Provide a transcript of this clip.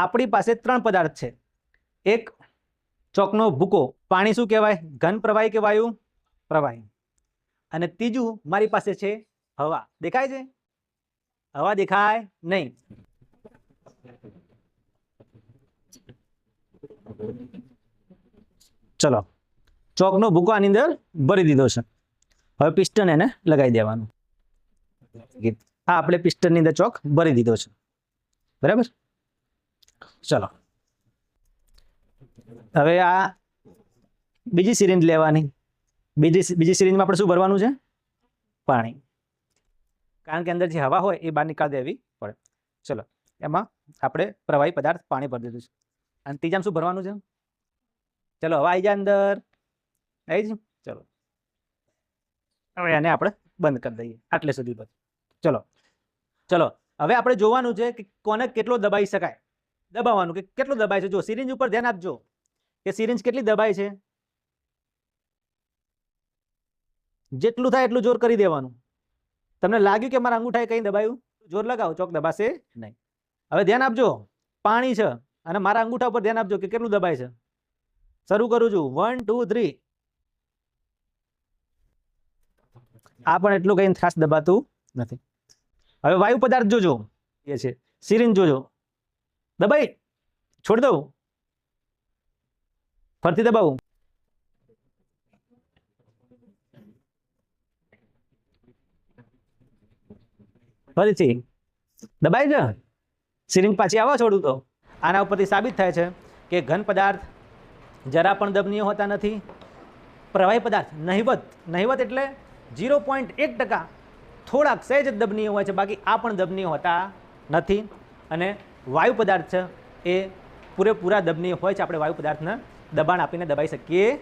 આપણી પાસે ત્રણ પદાર્થ છે. એક, ચોકનો ભૂકો. પાણી શું કહેવાય? ઘન પ્રવાહી કે વાયુ પ્રવાહી. અને ત્રીજું મારી પાસે છે હવા. દેખાય છે? હવા દેખાય નહીં. ચલો. ચોકનો ભૂકો આની અંદર ભરી દીધો છે. હવે પિસ્ટન એને લગાવી દેવાનું. હા, આપણે પિસ્ટનની અંદર ચોક ભરી દીધો છે. બરાબર? ચલો. હવે આ બીજી સિરિંજ લેવાની. બીજી બીજી સિરિંજમાં આપણે શું ભરવાનું છે? પાણી. કારણ કે અંદર જે હવા હોય એ બહાર નીકાળી દેવી પડે. ચલો, એમાં આપણે પ્રવાહી પદાર્થ પાણી ભરી દીધું છે. અને ત્રીજામાં શું ભરવાનું છે? ચલો, હવા આવી જાય અંદર. આવી જ ચલો. હવે એને આપણે બંધ કરી દઈએ. આટલે સુધી બસ. ચલો. ચલો, હવે આપણે જોવાનું છે કે કોને કેટલો દબાઈ શકાય. દબાવવાનું કે કેટલું દબાય છે? જો, સિરિંજ ઉપર ધ્યાન આપજો કે સિરિંજ કેટલી દબાય છે? જેટલું થાય એટલું જોર કરી દેવાનું. તમને લાગ્યું કે મારા અંગૂઠાએ કંઈ દબાયું? જોર લગાવો, ચોક દબાશે નહીં. હવે ધ્યાન આપજો, પાણી છે અને મારા અંગૂઠા ઉપર ધ્યાન આપજો કે કેટલું દબાય છે. શરૂ કરું છું. વન ટુ થ્રી આ પણ એટલું કંઈ ખાસ દબાતું નથી. હવે વાયુ પદાર્થ જોજો. એ છે. સિરિંજ જોજો. દબાઈ. છોડી દઉં. ફરતી દબાવું. ફરીથી. દબાઈ છે સિરિંજ પાછી આવા છોડું તો. આના ઉપરથી સાબિત થાય છે કે ઘન પદાર્થ જરા પણ દબનીય હોતા નથી. પ્રવાહી પદાર્થ નહિવત. નહિવત એટલે ઝીરો પોઈન્ટ એક ટકા થોડાક સહેજ દબનીય હોય છે. બાકી આ પણ દબનીય હોતા નથી. અને વાયુ પદાર્થ એ પૂરેપૂરા દબનીય હોય છે. આપણે વાયુ પદાર્થને દબાણ આપીને દબાઈ શકીએ